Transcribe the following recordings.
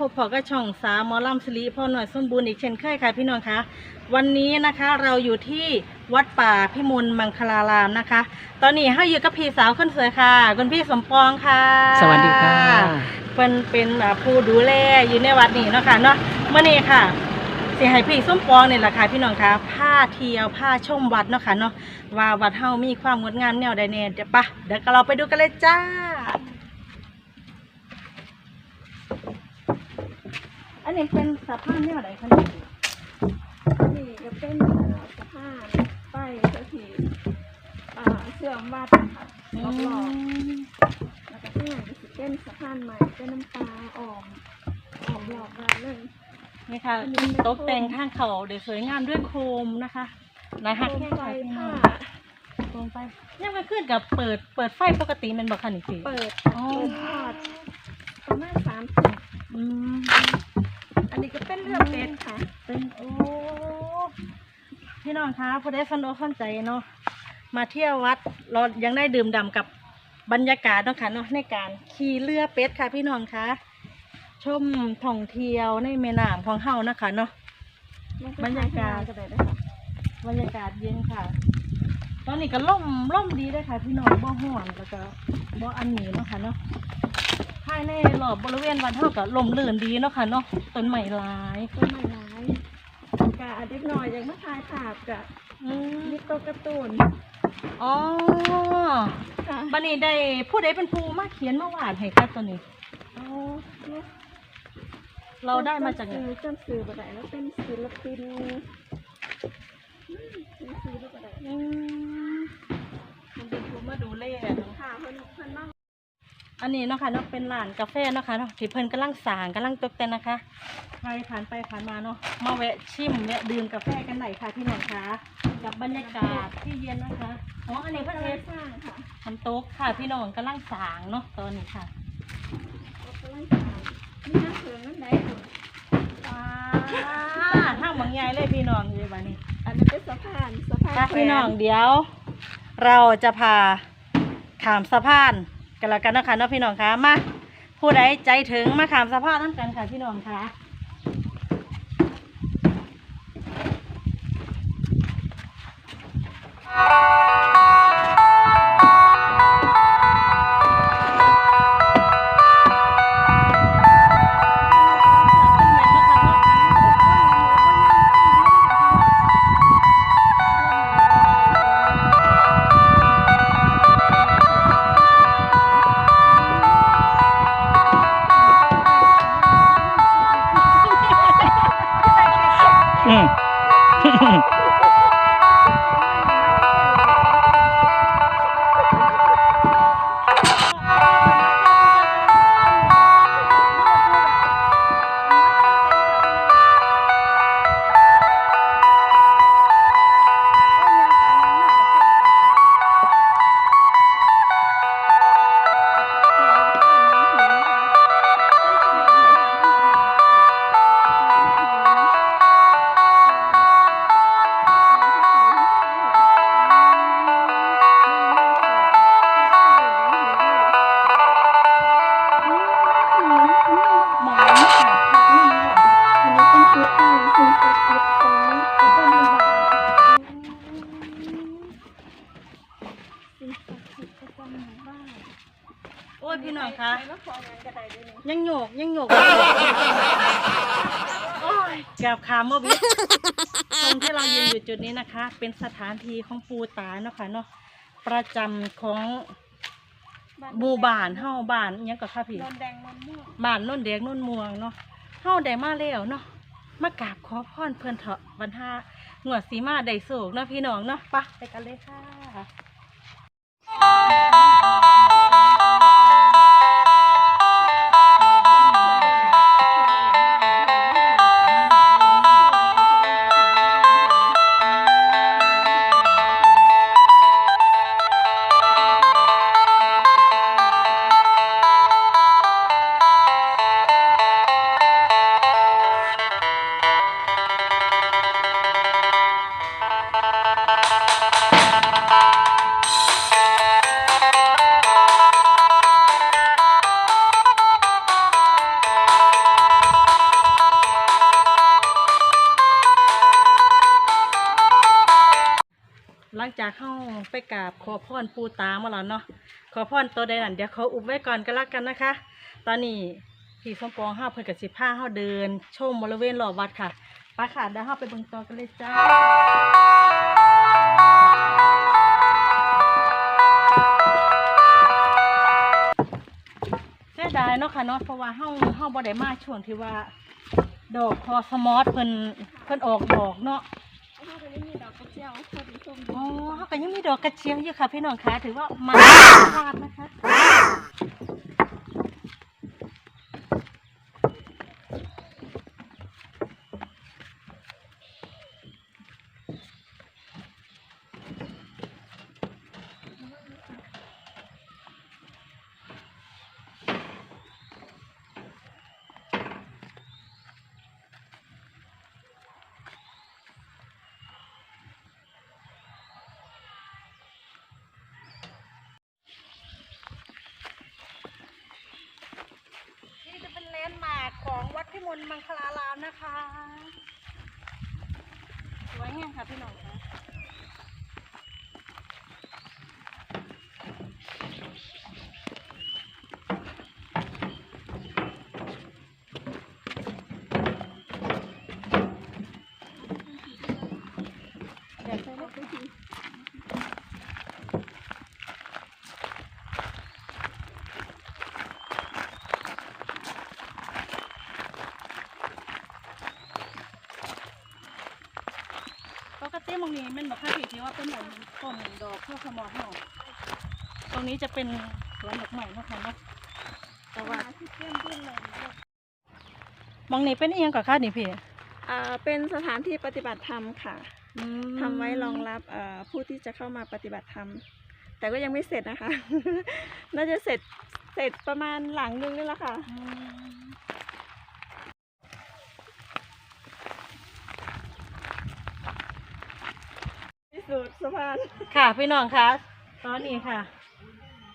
พบพอกับช่องสาวหมอลำสิริพ่อหน่อยสมบูรณ์อีกเช่นเคยค่ะพี่น้องคะวันนี้นะคะเราอยู่ที่วัดป่าพิมลมังคลารามนะคะ ตอนนี้เราอยู่กับพี่สาวคนสวยค่ะคุณพี่สมปองค่ะ สวัสดีค่ะเป็นเป็นอ่าผู้ดูแลอยู่ในวัดนี้เนาะค่ะเนาะเมื่อนี้ค่ะสิให้พี่ส้มปองเนี่ยแหละค่ะพี่น้องคะผ้าเที่ยวผ้าชมวัดเนาะค่ะเนาะว่าวัดเฮามีความงดงามแนวใดแน่เดี๋ยวปะเดี๋ยวเราไปดูกันเลยจ้า อั นนี้เป็นสะพานแนวใดคะนี่นี่ก็เป็นสะพานไปเจ้าที่อ่าเสื่อมวัดค่ะรอบๆแล้วก็ที่ไหนก็สิเป็นสะพานใหม่เป็นน้ำปลาอ่อมอ่อมรอบวัดเลย นี่ค่ะตกแต่งข้างเขาเดี๋ยวสวยงามด้วยโคมนะคะนะโคมไฟผ้าโคมไฟยังม่ขึ้นกับเปิดเปิดไฟปกติมันบอกค่ะนี่สิเปิดอ๋อเปิดทอดประมาณสามสิบอืม เป็นเรือเป็ดค่ะเป็นโอ้พี่น้องคะพอได้สนุกสนใจเนาะมาเที่ยววัดเรายังได้ดื่มด่ำกับบรรยากาศเนาะค่ะเนาะในการขี่เรือเป็ดค่ะ พี่น้องคะชมท่องเที่ยวในแม่น้ำของเฮานะคะเนาะบรรยากาศก็ได้นะคะบรรยากาศเย็นค่ะ ตอนนี้ก็ล่มล่มดีเลยค่ะ พี่น้องบ่ห่อนแล้วก็บ่อันนี้เนาะค่ะเนาะ ภายในรอบบริเวณวัดเท่ากับลมลื่นดีเนาะค่ะเนาะต้นไม้หลายต้นไม้ร้ายกะเด็กหน่อยอย่างมาถ่ายภาพกะอืมมีโตัวการ์ตูนอ๋อค่ะบันนี้ได้ผู้ใดเป็นผู้มาเขียนมาวาดให้ค่ะตัวนี้อ๋อเนี่ยเราได้มาจากไหนจำจำสื่อบ่ได้แล้วเป็นศิลปินอืมเป็นศิลปินบ่ได้อืมมันเป็นผู้มาดูแลเนาะ ค่ะเพิ่นเพิ่นมา อันนี้เนาะค่ะเนาะเป็นร้านกาแฟเนาะค่ะเนาะที่เพิ่นกำลังสร้างกำลังตกแต่งนะคะใครผ่านไปผ่านมาเนาะมาแวะชิมแวะดื่มกาแฟกันหน่อยค่ะพี่น้องคะกับบรรยากาศที่เย็นนะคะอ๋ออันนี้เพิ่นกำลัเฮ็งดสร้างค่ะทำโต๊ะค่ะพี่น้องกำลังสร้างเนาะตอนนี้ค่ะกำลังสร้างนี่น้ำเสือนั่นไหนค่ะว้าทางบางใหญ่เลยพี่น้องอยู่บ้านนี้อันนี้เป็นสะพานสะพานค่ะแขวนพี่น้องเดี๋ยว เราจะพาขามสะพาน กันแล้วกันนะคะเนาะพี่น้องคะมาผู้ใดใจถึงมาขามสภาพนั่นกันค่ะพี่น้องคะอื ยนี่ยังโยกยังโยกโอ้ยแกบขาเมื่อวิตรงที่เรายืนอยู่จุดนี้นะคะ เป็นสถานที่ของปูตาเนาะค่ะเนาะประจำของหมู่บ้านเฮาบ้านอิหยังก็ค่ะพี่ นนแดงนนม่วงบ้านโน่นแดงโน่นม่วงเนาะเฮาได้มาแล้วเนาะ มากราบขอพรเพิ่นเถาะบรรทางวดสีมาได้สูกเนาะพี่น้องเนาะไปไปกันเลยค่ะ เข้าไปกราบขอพรปูตามาแล้วเนาะขอพรตัวใดนั่นเดี๋ยวเขาอุบไว้ก่อนก็แล้วกันนะคะ ตอนนี้พี่สมปองห้าเพิ่นกับสิบห้าห้าเดิน ชมบริเวณรอบวัดค่ะไปค่ะเดี๋ยวห้าไปเบิ่งตัวกันเลยจ้าเสียดายเนาะค่ะเนาะเพราะว่าเฮาเฮาบ่ได้มาช่วงที่ว่า ดอกคอสมอสเพิ่นเพิ่นออกดอกเนาะ อกกระเจียวพอดีส้มอ๋อก็ยังมีดอกกระเจียวอยู่ค่ะพี่น้องคะถือว่ามาพลาดนะคะ นี่จะเป็นแลนด์มาร์ค มลมังคลารามนะคะ สวยงามค่ะพี่น้องคะเดี๋ยวใส่ลูกไปที ปก ติมองนี้มันบอกค่าผีที่ว่าเป็นเหมือนต้นดอกข้าวขมอดเนาะตรงนี้จะเป็นสวนดอกไม้เนาะคะเนาะแต่ว่าที่เตี้ยมขึ้นเลยมองนี้เป็นเอียงกับค่านี่พี่อ่าเป็นสถานที่ปฏิบัติธรรมค่ะอืมทำไว้รองรับเอ่อผู้ที่จะเข้ามาปฏิบัติธรรม แต่ก็ยังไม่เสร็จนะคะ น่าจะเสร็จเสร็จประมาณหลังนึงนี่แหละค่ะ อืมที่สุดสะพานค่ะพี่น้องคะตอนนี้ค่ะ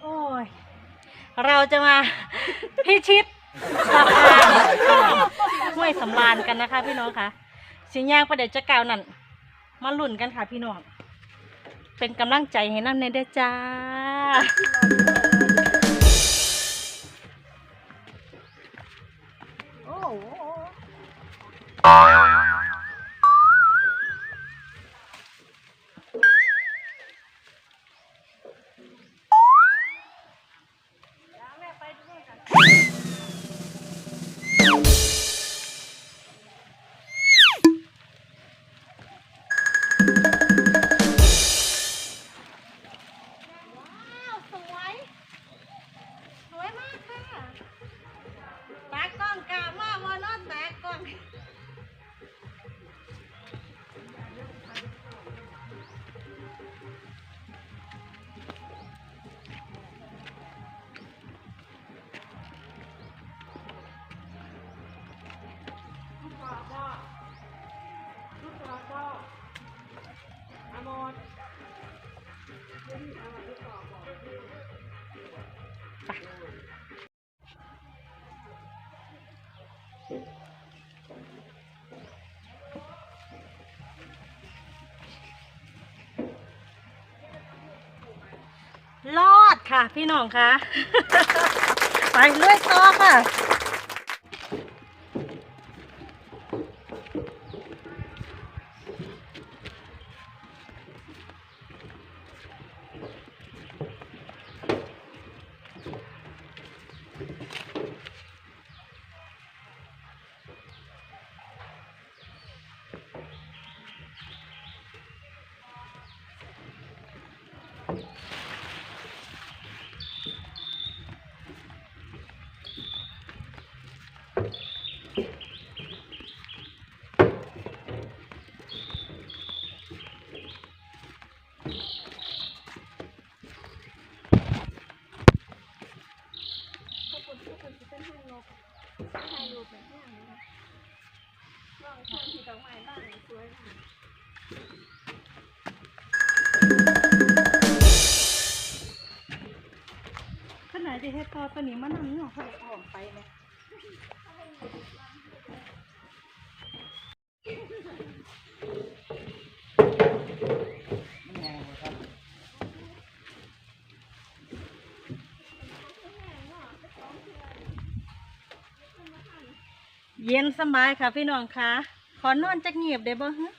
โอ้ย เราจะมา พิชิตสะพานห้วยสำราญกันนะคะ พี่น้องคะสิย่างประเดี๋ยวจะกล่าวนั่นมาลุ่นกันค่ะพี่น้อง เป็นกำลังใจให้น้ำในเด้อจ้า โอ้โรอดค่ะพี่น้องคะ ไปเลื่อยต่อค่ะ ขอบคุณทุกคนที่เป็นห้องนก ถ่ายรูปแบบนี้นะลองทำที่ดอกไม้บ้านสวยค่ะขนาดจะเฮ็ดตอตัวนี้มันนั่งเนาะเขาออกไปเนี่ย เย็นสบายค่ะพี่น้องคะขอนอนจักเงียบได้บ่ฮะ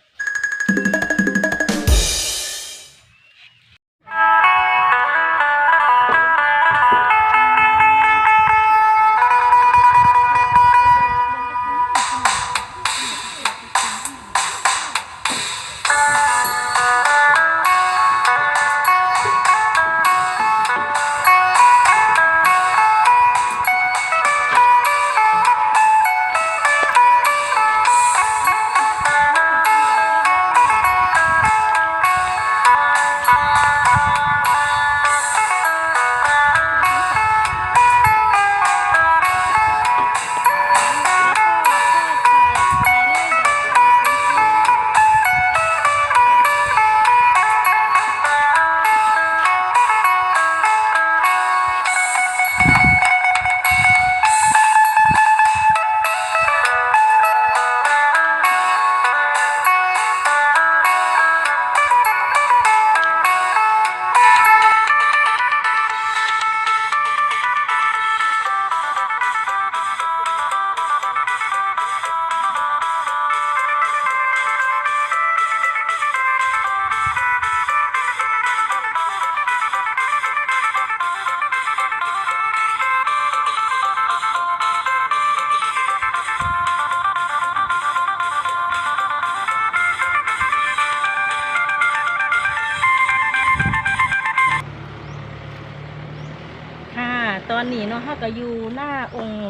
ตอนนี้เนาะเฮาก็อยู่หน้าองค์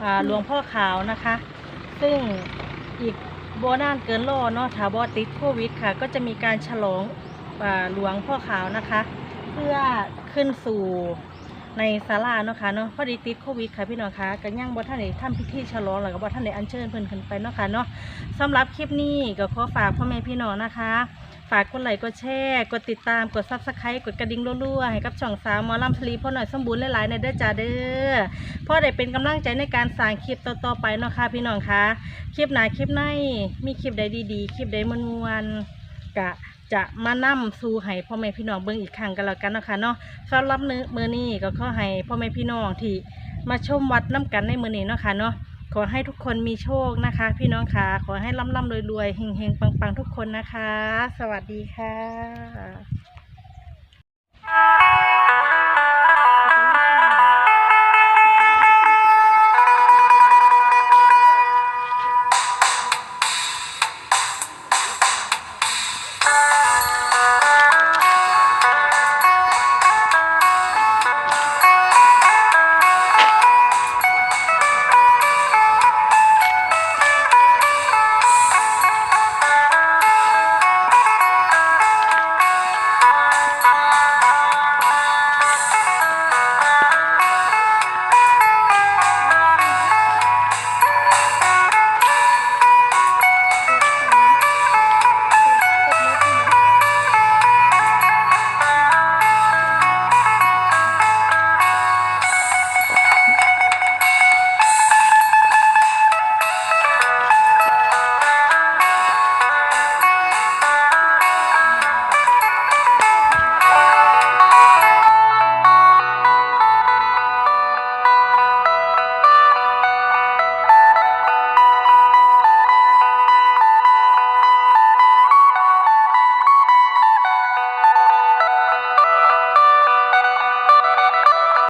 อ่าหลวงพ่อขาวนะคะ ซึ่งอีกโบนานเกินรอเนาะถ้าบ่ติดโควิดค่ะ ก็จะมีการฉลองอ่าหลวงพ่อขาวนะคะ เพื่อขึ้นสู่ในศาลาเนาะค่ะเนาะพอดีติดโควิดค่ะพี่น้องคะก็ยังบ่ทันได้ทำพิธีฉลองแล้วก็บ่ทันได้อัญเชิญเพิ่นขึ้นไปเนาะค่ะเนาะสำหรับคลิปนี้ก็ขอฝากพ่อแม่พี่น้องนะคะ ฝากกดไลค์กดแชร์กดติดตามกดซับสไครต์กดกระดิ่งรัวๆให้กับช่องสาวหมอลำสลีพ่อหน่อยสมบูรณ์หลายๆในเด้อจ้าเด้อพ่อได้เป็นกำลังใจในการสร้างคลิปต่อๆไปเนาะค่ะพี่น้องคะคลิปหนาคลิปในมีคลิปใดดีๆ คลิปใดมวนๆกะจะมานำสู่ให้พ่อแม่พี่น้องเบิ่งอีกครั้งกันแล้วกันเนาะค่ะเนาะสำหรับมื้อนี้ก็ขอให้พ่อแม่พี่น้องที่มาชมวัดน้กันในมื้อนี้เนาะค่ะเนาะ ขอให้ทุกคนมีโชคนะคะ พี่น้องค่ะ ขอให้ร่ำร่ำรวยๆเฮงๆปังๆ ทุกคนนะคะ สวัสดีค่ะ